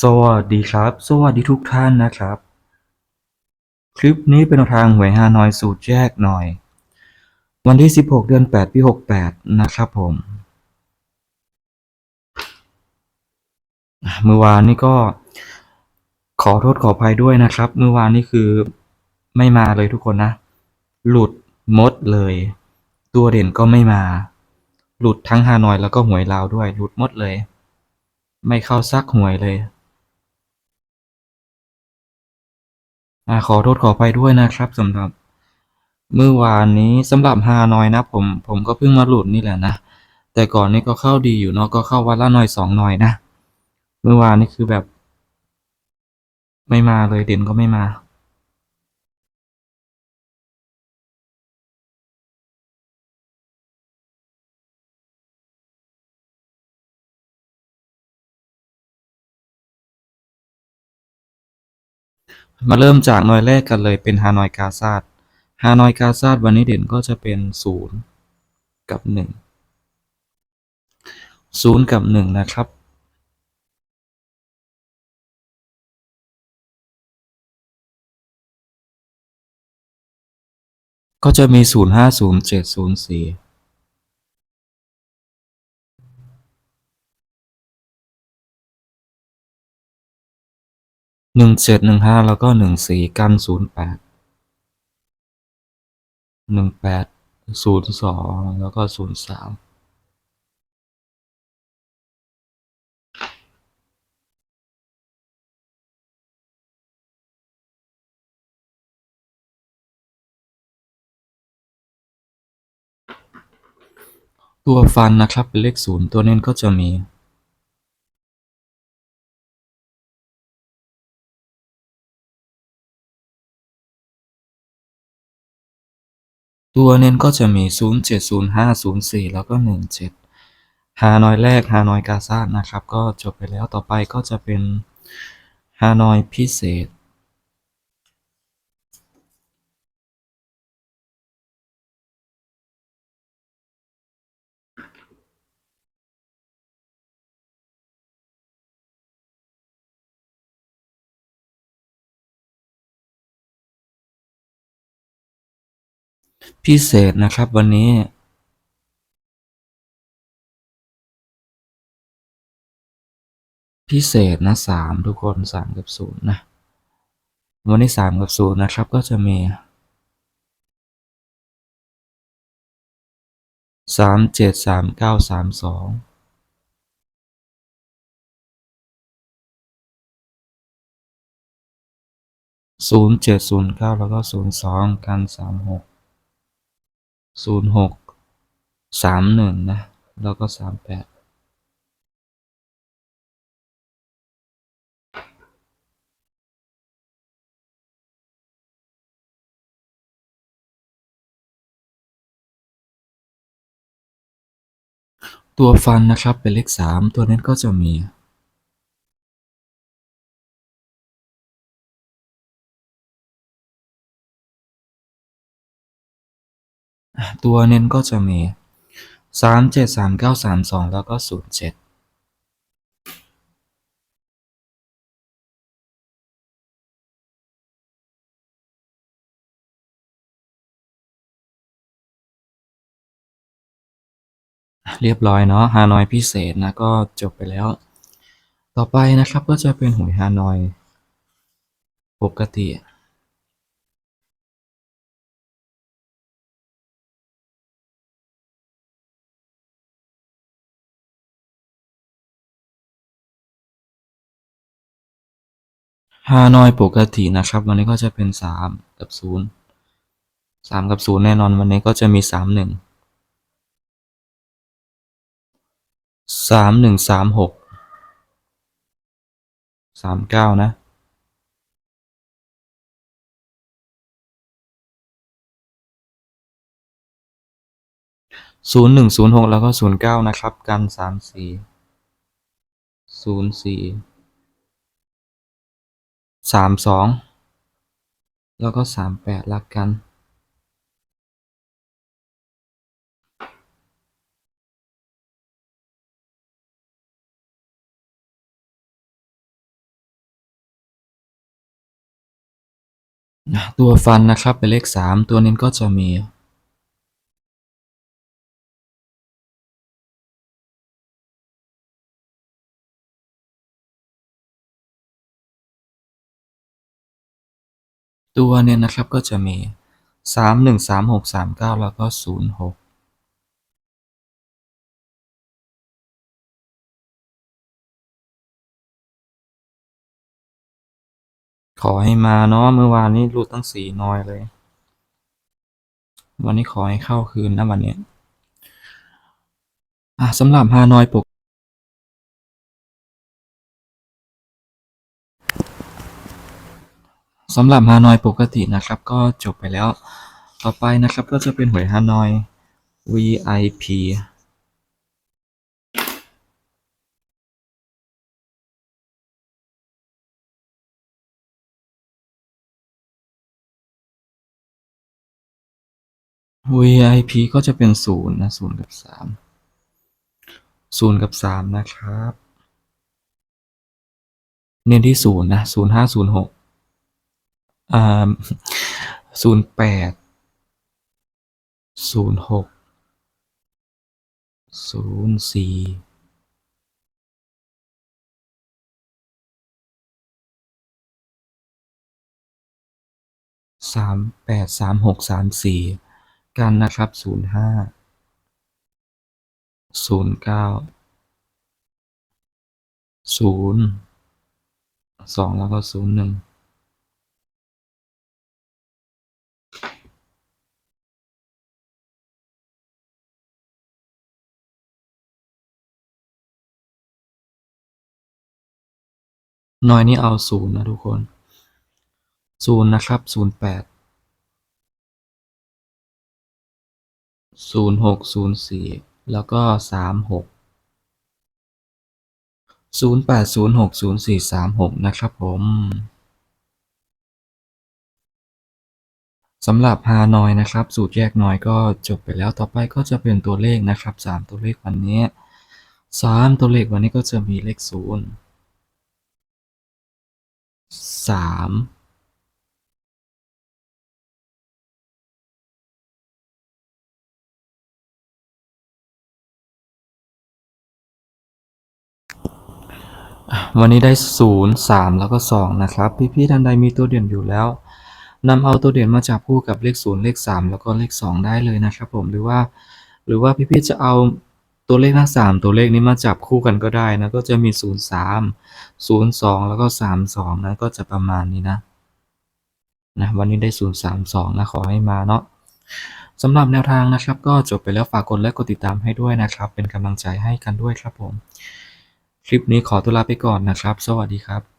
สวัสดีครับ สวัสดีทุกท่านนะครับ คลิปนี้เป็นทางหวยฮานอยสูตรแยกหน่อย วันที่ 16 เดือน 8 ปี 68 นะครับผม เมื่อวานนี้ก็ขอโทษขออภัยด้วยนะครับ เมื่อวานนี้คือไม่มาเลยทุกคนนะ หลุดมดเลย ตัวเด่นก็ไม่มา หลุดทั้งฮานอยแล้วก็หวยลาวด้วย หลุดมดเลย ไม่เข้าซักหวยเลย อ่าขอโทษขอไปด้วยนะครับสำหรับเมื่อวานนี้สำหรับฮานอยนะผมผมก็เพิ่งมาหลุดนี่แหละนะ แต่ก่อนนี้ก็เข้าดีอยู่เนาะก็เข้าวันละหน่อยสองหน่อยนะ เมื่อวานนี้คือแบบ ไม่มาเลยเด่นก็ไม่มา มาเริ่มจากหน่วยแรกกันเลยเป็นฮานอยกาซาดฮานอยกาซาดวันนี้เด่นก็จะเป็น 0 กับ 1 0 กับ 1 นะครับ ก็จะมี 0 5 0 7 0 4 หนึ่งเจ็ดหนึ่งห้าแล้วก็หนึ่งสี่กันศูนย์แปดหนึ่งแปดศูนย์สองแล้วก็ศูนย์สามตัวฟันนะครับเป็นเลขศูนย์ตัวเน้นก็จะมี ตัวเน้นก็จะมี 0 7 0 5 0 4 แล้วก็ 1 7 ฮานอยแรกฮานอยกาซาดนะครับ ก็จบไปแล้วต่อไปก็จะเป็นฮานอยพิเศษ พิเศษนะครับวันนี้พิเศษนะสามทุกคนสามกับศูนย์นะ วันนี้สามกับศูนย์นะครับ ก็จะมีสามเจ็ดสามเก้าสามสองศูนย์เจ็ดศูนย์เก้าแล้วก็ศูนย์สองกันสามหก ศูนย์หกสามหนึ่งนะ แล้วก็สามแปดตัวฟันนะครับเป็นเลขสามตัวเน้นก็จะมี ตัวเน้นก็จะมีสามเจ็ดสามเก้าสามสองแล้วก็ศูนย์เจ็ดเรียบร้อยเนาะฮานอยพิเศษนะก็จบไปแล้ว ต่อไปนะครับก็จะเป็นหวยฮานอย ปกติ ฮานอยปกตินะครับ วันนี้ก็จะเป็นสามกับศูนย์สามกับศูนย์แน่นอนวันนี้ก็จะมีสามหนึ่งสามหนึ่งสามหกสามเก้านะศูนย์หนึ่งศูนย์หกแล้วก็ศูนย์เก้านะครับ กันสามสี่ศูนย์สี่ สามสองแล้วก็สามแปดลักกัน ตัวฟันนะครับเป็นเลขสามตัวนี้ก็จะมี ตัวเนี่ยนะครับก็จะมีสามหนึ่งสามหกสามเก้าแล้วก็ศูนย์หกขอให้มาเนาะเมื่อวานนี้หลุดตั้งสี่นอยเลย วันนี้ขอให้เข้าคืนนะวันนี้อะสำหรับฮานอยป สำหรับฮานอยปกตินะครับก็จบไปแล้ว ต่อไปนะครับก็จะเป็นหวยฮานอย VIP VIP ก็จะเป็นศูนย์นะศูนย์กับสามศูนย์กับสามนะครับ เน้นที่ศูนย์นะศูนย์ห้าศูนย์หก อ่าศูนย์แปดศูนย์หกศูนย์สี่สามแปดสามหกสามสี่กันนะครับศูนย์ห้าศูนย์เก้าศูนย์สองแล้วก็ศูนย์หนึ่ง น้อยนี่เอาศูนย์นะทุกคนศูนย์นะครับศูนย์แปดศูนย์หกศูนย์สี่แล้วก็สามหกศูนย์แปดศูนย์หกศูนย์สี่สามหกนะครับผมสำหรับฮานอยนะครับ สูตรแยกน้อยก็จบไปแล้วต่อไปก็จะเป็นตัวเลขนะครับสามตัวเลขวันนี้สามตัวเลขวันนี้ก็จะมีเลขศูนย์ สามวันนี้ได้ศูนย์สามแล้วก็สองนะครับ พี่ๆท่านใดมีตัวเด่นอยู่แล้วนำเอาตัวเด่นมาจับคู่กับเลขศูนย์เลขสามแล้วก็เลขสองได้เลยนะครับผมหรือว่า หรือว่าพี่ๆจะเอา ตัวเลขหน้าสามตัวเลขนี้มาจับคู่กันก็ได้นะ ก็จะมีศูนย์สามศูนย์สองแล้วก็สามสองนะ ก็จะประมาณนี้นะ นะ วันนี้ได้ 032 นะ ขอให้มาเนาะสำหรับแนวทางนะครับ ก็จบไปแล้วฝากกดไลค์กดติดตามให้ด้วยนะครับ เป็นกำลังใจให้กันด้วยครับผม คลิปนี้ขอตัวลาไปก่อนนะครับ สวัสดีครับ